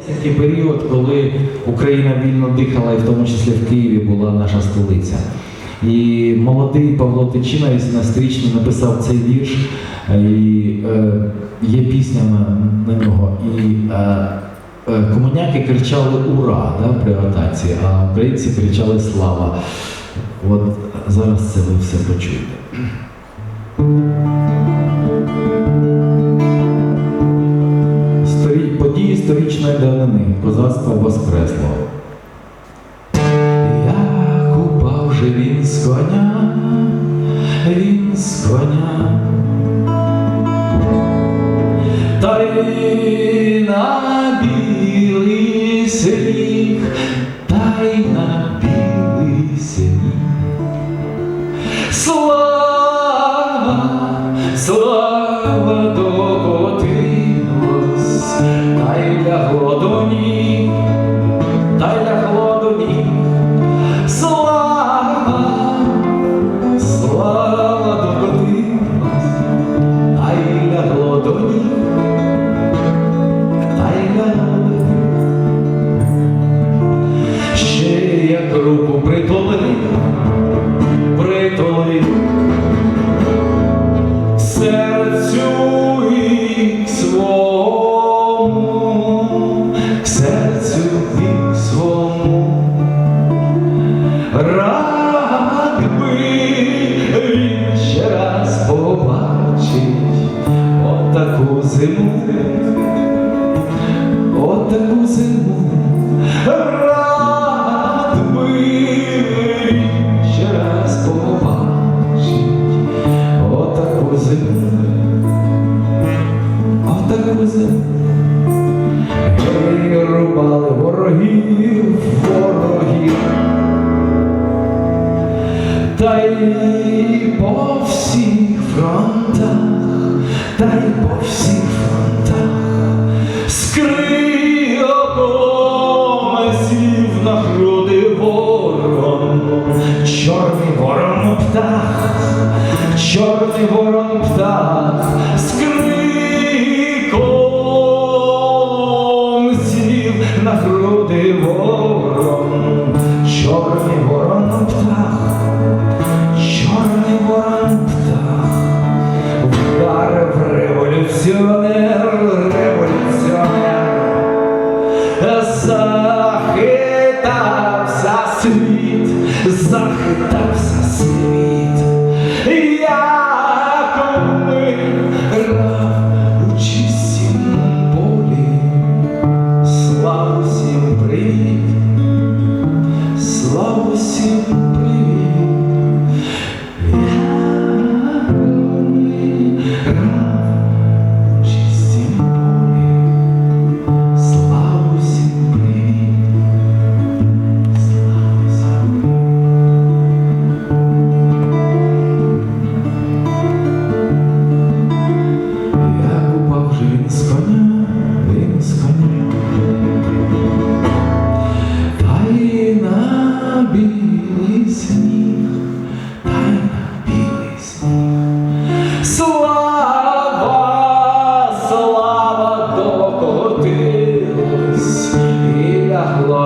Такий період, коли Україна вільно дихала, і в тому числі в Києві була наша столиця. І молодий Павло Тичина, 18-річний, написав цей вірш, е, і е, є пісня на, на нього. І е, е, комуняки кричали Ура да, при ротації, а українці кричали Слава. От зараз це ви все почуєте. Історичної давнини, козацтво воскресло. Як упав же він з коня, він з коня. Та й на отаку зиму. Рад би ще раз побачить отаку зиму, отаку зиму. Гей, рубали ворогів, ворогів. Та й по всіх фронтах, та й по всіх фронтах скрипи На груди ворон, чорний ворон птах, чорний ворон вдарив революціонер, революціонер, захитався світ, захитався світ. Я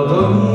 너는